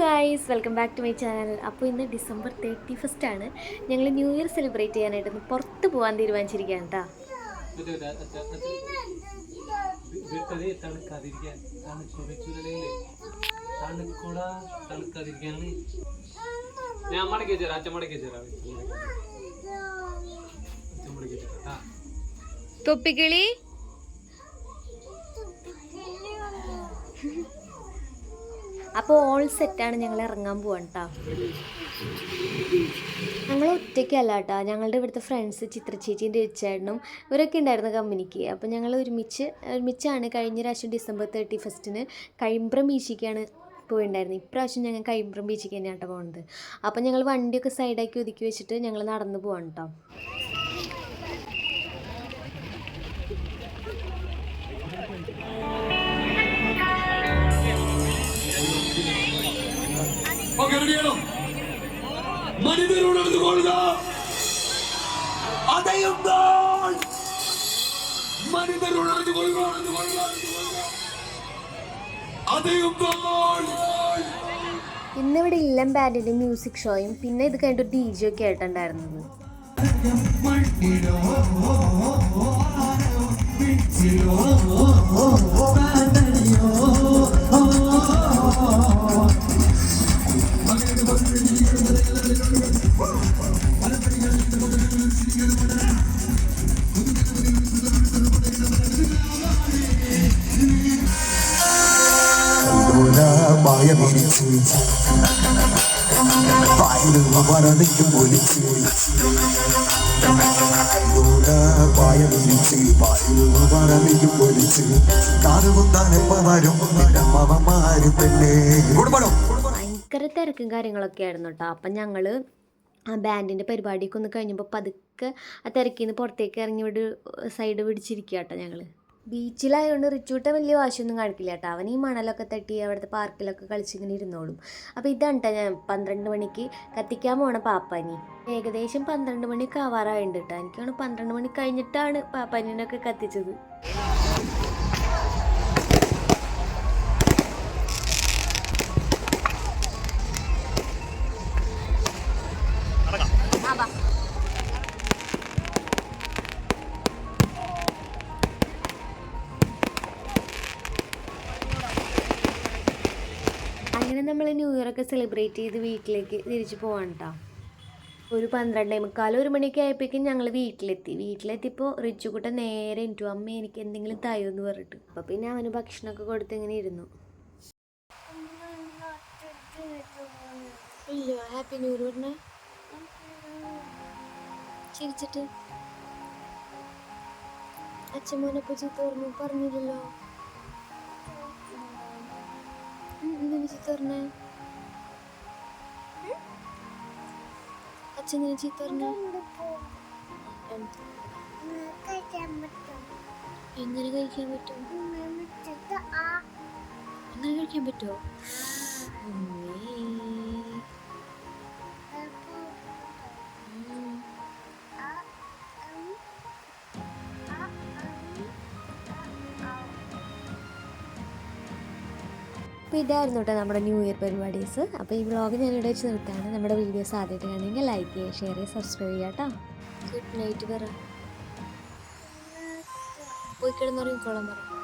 Guys welcome back to my channel അപ്പോൾ ഇന്ന് December thirty first ആണ്. ഞങ്ങൾ ന്യൂ ഇയർ സെലിബ്രേറ്റ് ചെയ്യാനായിട്ട് ഒന്ന് പുറത്ത് പോകാൻ തീരുമാനിച്ചിരിക്കുകയാണ് കേട്ടോ തണുക്കാതിരിക്കാൻ തണുക്കൂടാ അച്ഛൻ മടക്കി വെച്ചേരാ അച്ഛൻ മടക്കി വെച്ചേരാ ആ. തൊപ്പിക്കിളി? അപ്പോൾ ഓൾ സെറ്റാണ് ഞങ്ങൾ ഇറങ്ങാൻ കേട്ടോ ഞങ്ങൾ ഒറ്റയ്ക്കല്ല കേട്ടോ ഞങ്ങളുടെ ഇവിടുത്തെ ഫ്രണ്ട്സ് ചിത്രചേച്ചീന്റെ രവിച്ചേട്ടനും ഇവരൊക്കെ ഉണ്ടായിരുന്നു കമ്പനിക്ക് അപ്പോൾ ഞങ്ങൾ ഒരുമിച്ച് ഒരുമിച്ചാണ് കഴിഞ്ഞ പ്രാവശ്യം ഡിസംബർ തേർട്ടി ഫസ്റ്റിന് കഴിമ്പ്ര ബീച്ചിലേക്കാണ് പോയിണ്ടായിരുന്നു. ഇപ്രാവശ്യം ഞങ്ങൾ കൈമ്പ്രം ബീച്ചിലേക്ക് തന്നെയാണ് കേട്ടോ പോകുന്നത് അപ്പോൾ ഞങ്ങൾ വണ്ടിയൊക്കെ സൈഡാക്കി ഒതുക്കി വെച്ചിട്ട് ഞങ്ങൾ നടന്നു പോവാണ് കേട്ടോ പകരുകയും മനിതരുണർന്നു കൊള്ളുക അതയും നാൾ മനിതരുണർന്നു കൊള്ളുക ഇന്നിവിടെ ഇല്ലം ബാൻഡിന്റെ മ്യൂസിക് ഷോയും പിന്നെ ഇത് കഴിഞ്ഞിട്ട് ഡി ജെ ഒക്കെ ആയിട്ടുണ്ടായിരുന്നത്. ഭയങ്കര തിരക്കും കാര്യങ്ങളൊക്കെ ആയിരുന്നു കേട്ടോ അപ്പം ഞങ്ങൾ ആ ബാൻഡിന്റെ പരിപാടിയൊക്കെ ഒന്ന് കഴിഞ്ഞപ്പോൾ പതുക്കെ ആ തിരക്കിൽ നിന്ന് പുറത്തേക്ക് ഇറങ്ങി ഇവിടെ സൈഡ് പിടിച്ചിരിക്കുക കേട്ടോ ഞങ്ങൾ ബീച്ചിലായതുകൊണ്ട് റിച്ചൂട്ട വലിയ വാശിയൊന്നും കാണിക്കില്ല കേട്ടോ. അവൻ ഈ മണലൊക്കെ തട്ടി അവിടുത്തെ പാർക്കിലൊക്കെ കളിച്ചിങ്ങനെ ഇരുന്നോളും. അപ്പോൾ ഇതാണ് കേട്ടോ ഞാൻ പന്ത്രണ്ട് മണിക്ക് കത്തിക്കാൻ പോണ പാപ്പാനി. ഏകദേശം പന്ത്രണ്ട് മണിയൊക്കെ ആവാറായിട്ടുണ്ട് കേട്ടോ. എനിക്കാണ് പന്ത്രണ്ട് മണി കഴിഞ്ഞിട്ടാണ് പാപ്പാനിനൊക്കെ കത്തിച്ചത്. അങ്ങനെ നമ്മൾ ന്യൂ ഇയർ ഒക്കെ സെലിബ്രേറ്റ് ചെയ്ത് വീട്ടിലേക്ക് തിരിച്ചു പോവാണ് കേട്ടോ ഒരു പന്ത്രണ്ടേ മുക്കാൽ ഒരു മണിയൊക്കെ ആയപ്പോഴേക്കും ഞങ്ങൾ വീട്ടിലെത്തി. വീട്ടിലെത്തിയപ്പോൾ റിച്ചുകുട്ടൻ നേരെ എനിക്ക് അമ്മ എനിക്ക് എന്തെങ്കിലും തയോ എന്ന് പറഞ്ഞിട്ട്. അപ്പോൾ പിന്നെ അവന് ഭക്ഷണമൊക്കെ കൊടുത്ത് ഇങ്ങനെ ഇരുന്നു. ഇല്ല ഹാപ്പി ന്യൂ ചിരിച്ചിട്ട്. അച്ഛമ്മോനപ്പോൾ ചീത്ത പറഞ്ഞു പറഞ്ഞില്ലല്ലോ. ചീത്ത പറഞ്ഞേ അച്ഛൻ നിന്നെ ചീത്ത പറഞ്ഞു എങ്ങനെ കഴിക്കാൻ പറ്റും? എങ്ങനെ കഴിക്കാൻ പറ്റുമോ അപ്പോൾ ഇതായിരുന്നു കേട്ടോ നമ്മുടെ ന്യൂ ഇയർ പരിപാടീസ്. അപ്പോൾ ഈ വ്ളോഗ് ഞാൻ ഇവിടെ വെച്ച് നിർത്താണ് നമ്മുടെ വീഡിയോസ് ആദ്യമായിട്ട് കാണുമെങ്കിൽ ലൈക്ക് ചെയ്യുക ഷെയർ ചെയ്യുക സബ്സ്ക്രൈബ് ചെയ്യുക കേട്ടോ. ഗുഡ് നൈറ്റ് പറ. പോയി കുളം പറ.